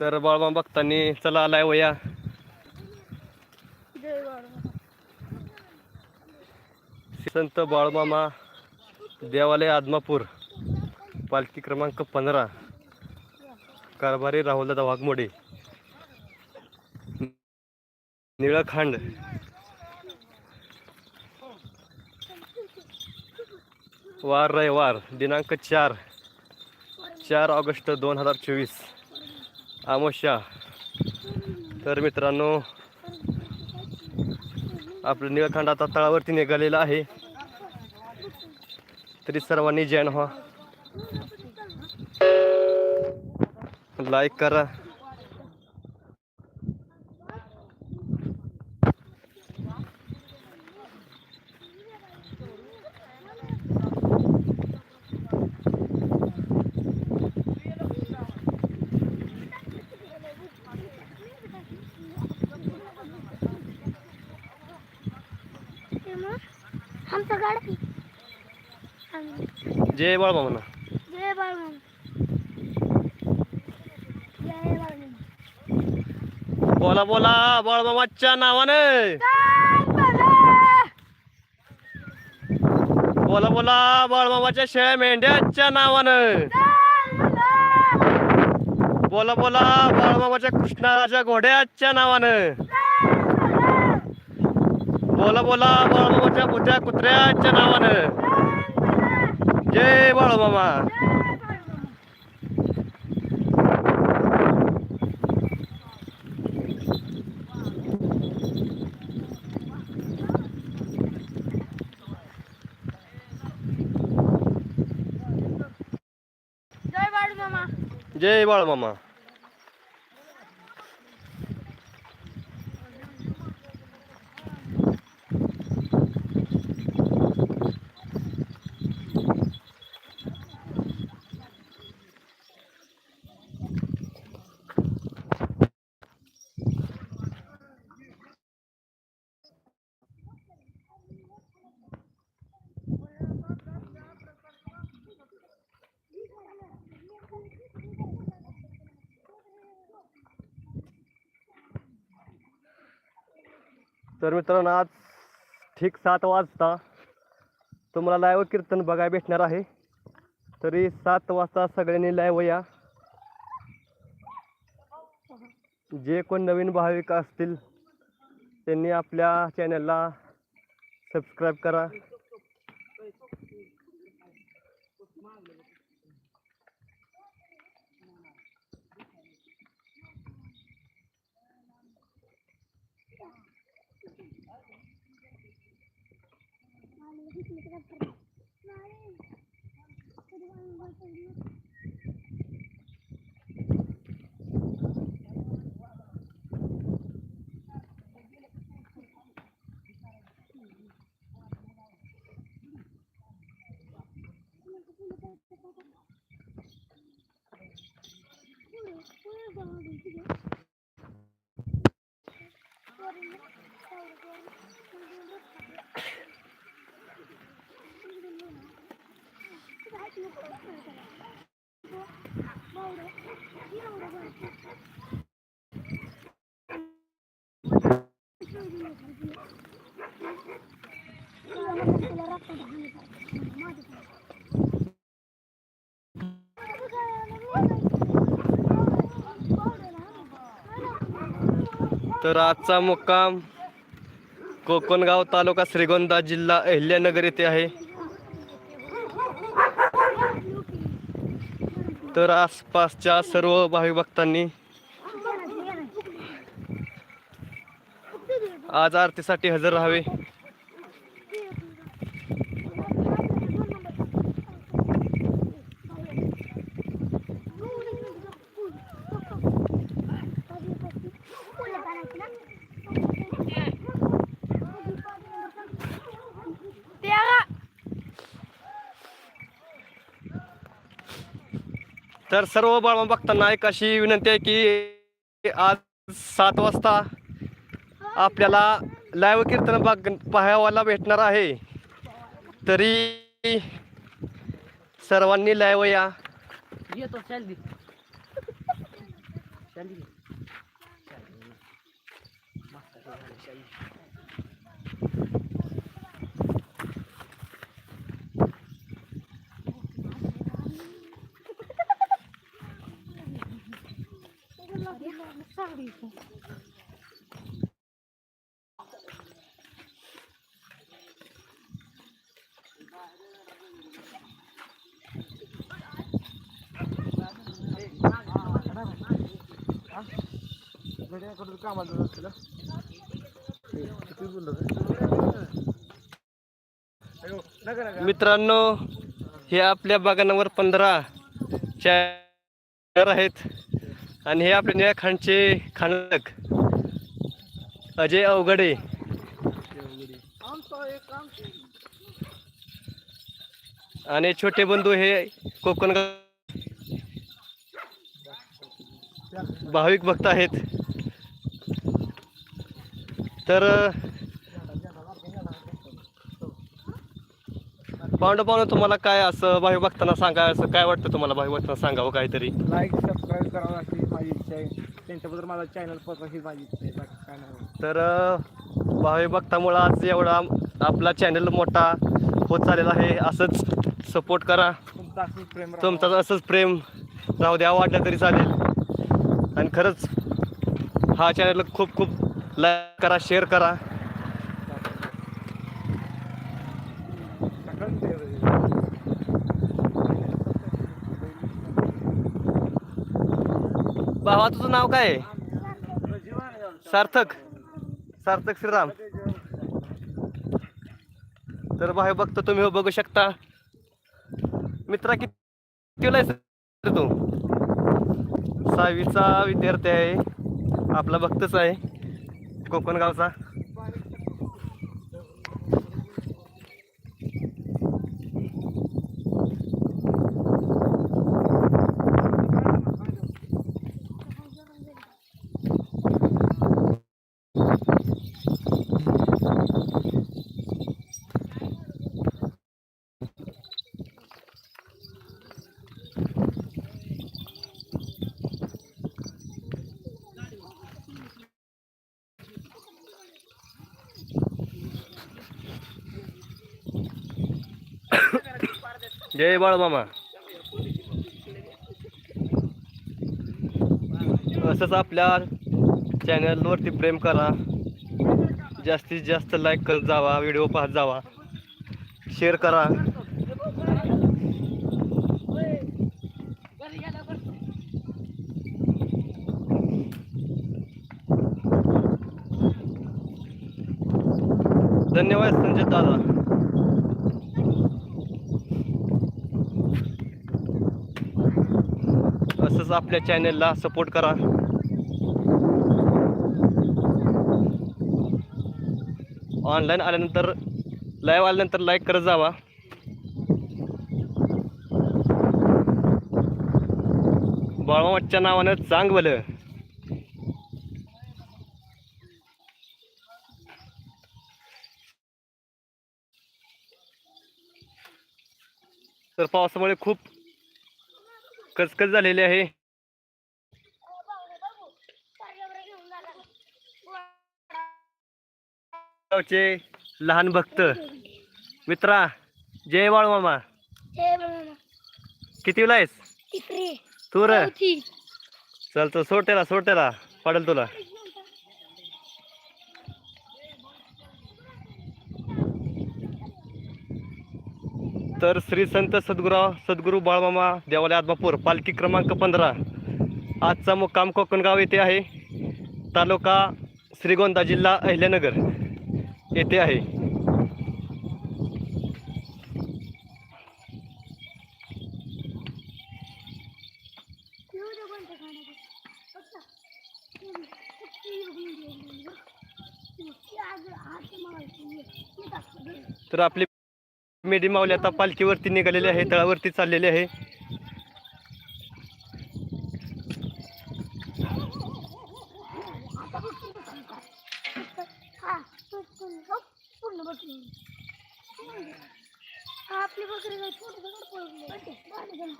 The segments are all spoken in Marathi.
तर बाळबा भक्तांनी चला आलाय वया. संत बाळमामा देवालय आदमापूर पालखी क्रमांक पंधरा. कारभारी राहुलदादा वाघमोडे. निळखांड. वार रविवार दिनांक चार. चार ऑगस्ट दोन हजार चोवीस. आमोशा तर मित्रांनो आपलं निळखंड आता तळावरती निघालेलं आहे. तरी सर्वांनी जैन व्हा. लाईक करा. जय बाळमा म्हणा जय बाळू बाळू बोला बोला बाळमामाच्या नावाने. बोला बोला बाळमामाच्या शेळ्या मेंढ्याच्या नावानं. बोला बोला बाळमामाच्या कृष्णाच्या घोड्याच्या नावानं. बोला बोला बाळमामाच्या बुद्ध्या कुत्र्याच्या नावानं. जय बाळमामा जय बाळू मामा जय तर मित्रांनो आज ठीक सात वाजता तुम्हाला लाईव्ह कीर्तन बघायला भेटणार आहे. तरी सात वाजता सगळ्यांनी लाईव्ह या. जे कोण नवीन भाविक असतील त्यांनी आपल्या चॅनलला सबस्क्राईब करा. Where are all these? तर आजचा मुक्काम कोकणगाव तालुका श्रीगोंदा जिल्हा अहिल्यानगर येथे आहे. तर आसपासच्या सर्व भाविक भक्तांनी आज आरतीसाठी हजर राहावे. तर सर्व बाळमा भक्तांना एक अशी विनंती आहे की आज सात वाजता आपल्याला लाईव्ह कीर्तन बघ पाहायला भेटणार आहे. तरी सर्वांनी लाईव्ह या. येतो मित्रांनो हे आपल्या बागांवर पंधरा चार आहेत. आणि हे आपले निळ्या खांडचे खांडक. अजय अवघडे. आणि छोटे बंधू हे कोकण भाविक भक्त आहेत. तर पाहुणं तुम्हाला काय असं भावी भक्तांना सांगा असं काय वाटतं तुम्हाला भावी भक्तांना सांगावं काहीतरी? लाईक सबस्क्राईब करावं अशी माझी इच्छा आहे. त्यांच्याबद्दल माझा चॅनल पोहोचा ही माझी इच्छा आहे. बाकी काय नाही. तर भक्तामुळं आज एवढा आपला चॅनल मोठा होत चाललेला आहे. असंच सपोर्ट करा. तुमचं असंच प्रेम राहावं. तुमचं असंच प्रेम राहू द्या वाटलं तरी चालेल. आणि खरंच हा चॅनल खूप खूप लाईक करा शेअर करा. भावा तुझं नाव काय? आहे सार्थक. सार्थक श्रीराम. तर भाई बघतो तुम्ही हो बघू शकता. मित्रा किती आहेस तू? सहावीचा विद्यार्थी आहे. आपला भक्तच आहे. कोकण जय बाळमामा असंच आपल्या चॅनलवरती प्रेम करा. जास्तीत जास्त लाईक करत जावा व्हिडिओ पाहत जावा. शेअर करा. धन्यवाद संजय दादा. असंच आपल्या चॅनेलला सपोर्ट करा. ऑनलाईन आल्यानंतर लाईव्ह आल्यानंतर लाईक करत जावा. बाळमाच्या नावानं चांगलं तर पावसामुळे खूप कचकच झालेली आहे. गावचे लहान भक्त. मित्रा जय बाळ मामा. जय बाळमामा किती वेळा आहेस? तू र. चौथी. चल तर सोटेला सोटेला पडेल तुला. तर श्री संत सद्गुराव सद्गुरू बाळमामा देवालय आदमापूर पालखी क्रमांक पंधरा. आजचा मुक्काम कोकणगाव येथे आहे. तालुका श्रीगोंदा जिल्हा अहिल्यानगर. येथे आहे. तर आपली मेडी माऊली आता पालखीवरती निघालेली आहे तळावरती चाललेली आहे हा, तो पूर्ण हो, पूर्ण बकरी. हा, आपली बकरी काय छोटी सगळं पळून गेली. गाडी जाऊन.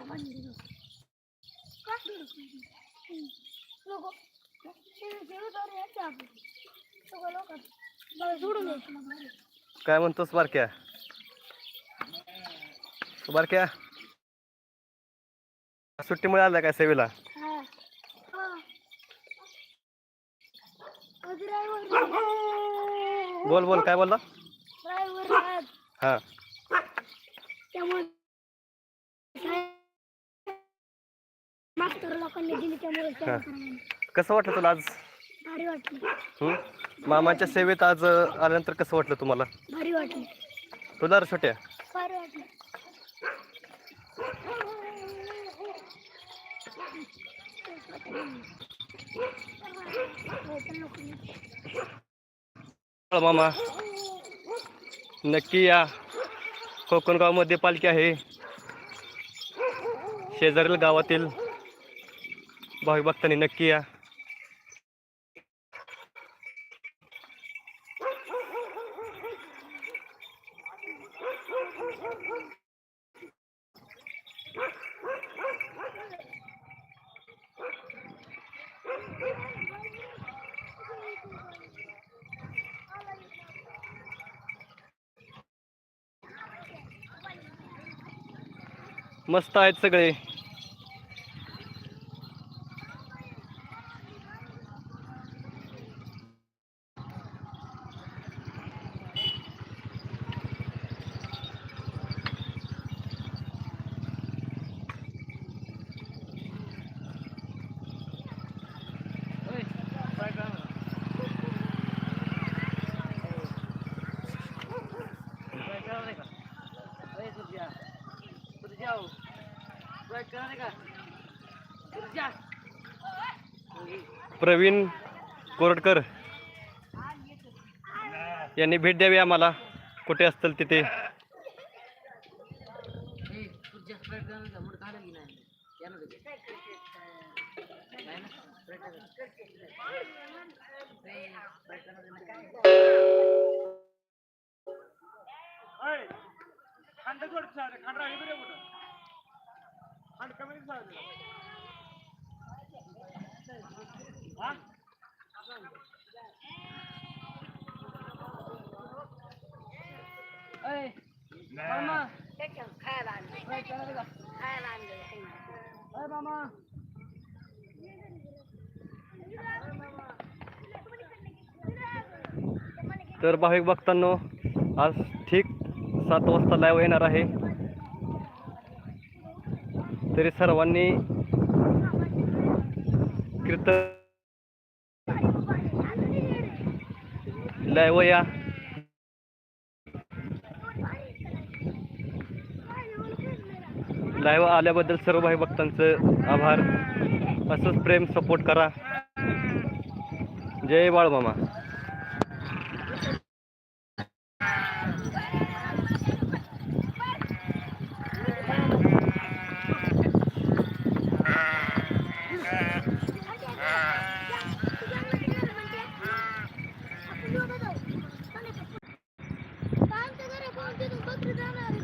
पाणी दिलं का नको शेवटावर यायचं आपण सगळं लोक सोडून द्यायचं मग घरी. काय? म्हणतोस बारक्या बारक्या सुट्टीमुळे आला काय सेवेला हा। हा। ड्रायव्हर बोल बोल काय बोलला ड्रायव्हर आहेत हा. त्यामुळे मास्तर लोकांनी दिली त्यामुळे सेवा. करायला कसं वाटलं तुला आज? भारी वाटली. हं? मामाच्या सेवेत आज अं, आल्यानंतर कसं वाटलं तुम्हाला? भारी वाटली. तुला रे छोट्या? भारी वाटली. मामा. नक्की या. कोकणगावमध्ये पालखी आहे. शेजारील गावातील भाविक भक्तांनी नक्की या. मस्त आहेत सगळे. प्रवीण कोरटकर यांनी भेट द्यावी आम्हाला. कुठे असतील तिथे? खंड जोड चालेल खंड राहिली बरे कुठं खंड कमी चालेल हा तर भाविक भक्तांनो आज ठीक सात वाजता लाईव्ह येणार आहे. तरी सर्वांनी कीर्तन लाईव्ह या लाईव्ह आल्याबद्दल सर्व भाई भक्तांचं आभार. असंच प्रेम सपोर्ट करा. जय बाळमामा. Bakıdan arıyor.